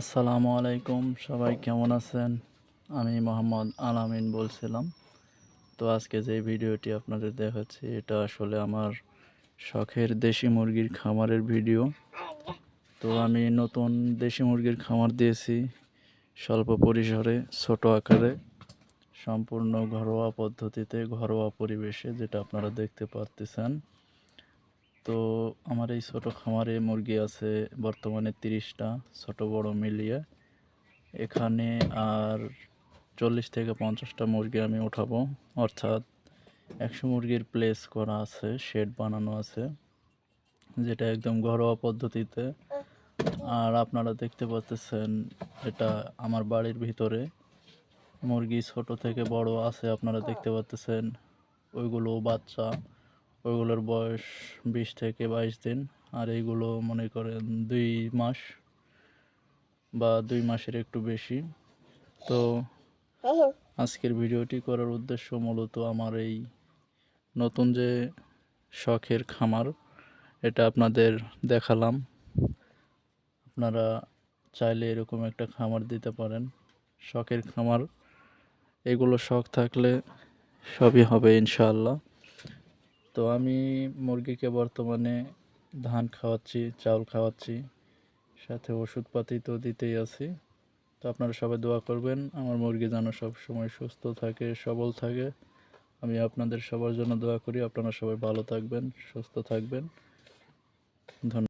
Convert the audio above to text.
আসসালামু আলাইকুম, সবাই কেমন আছেন? আমি মোহাম্মদ আলামিন বলছিলাম। তো আজকে যে ভিডিওটি আপনাদের দেখাচ্ছি, এটা আসলে আমার শখের দেশি মুরগির খামারের ভিডিও। তো আমি নতুন দেশি মুরগির খামার দিয়েছি, স্বল্প পরিসরে, ছোট আকারে, সম্পূর্ণ ঘরোয়া পদ্ধতিতে, ঘরোয়া পরিবেশে, যেটা আপনারা দেখতে পারতেছেন। তো আমার এই ছোট খামারে মুরগি আছে বর্তমানে তিরিশটা, ছোট বড় মিলিয়ে। এখানে আর চল্লিশ থেকে পঞ্চাশটা মুরগি আমি উঠাবো। অর্থাৎ একশো মুরগির প্লেস করা আছে, শেড বানানো আছে, যেটা একদম ঘরোয়া পদ্ধতিতে। আর আপনারা দেখতে পাচ্ছেন এটা আমার বাড়ির ভিতরে। মুরগি ছোট থেকে বড় আছে, আপনারা দেখতে পাচ্ছেন ওইগুলো বাচ্চা। ওইগুলোর বয়স বিশ থেকে বাইশ দিন। আর এইগুলো মনে করেন দুই মাস বা দুই মাসের একটু বেশি। তো আজকের ভিডিওটি করার উদ্দেশ্য মূলত আমার এই নতুন যে শখের খামার, এটা আপনাদের দেখালাম। আপনারা চাইলে এরকম একটা খামার দিতে পারেন। শখের খামার, এগুলো শখ থাকলে সবই হবে ইনশাআল্লাহ। তো আমি মুরগিকে বর্তমানে ধান খাওয়াচ্ছি, চাউল খাওয়াচ্ছি, সাথে ওষুধপাতি তো দিতেই আছি। তো আপনারা সবাই দোয়া করবেন, আমার মুরগি যেন সব সময় সুস্থ থাকে, সবল থাকে। আমি আপনাদের সবার জন্য দোয়া করি, আপনারা সবাই ভালো থাকবেন, সুস্থ থাকবেন। ধন্যবাদ।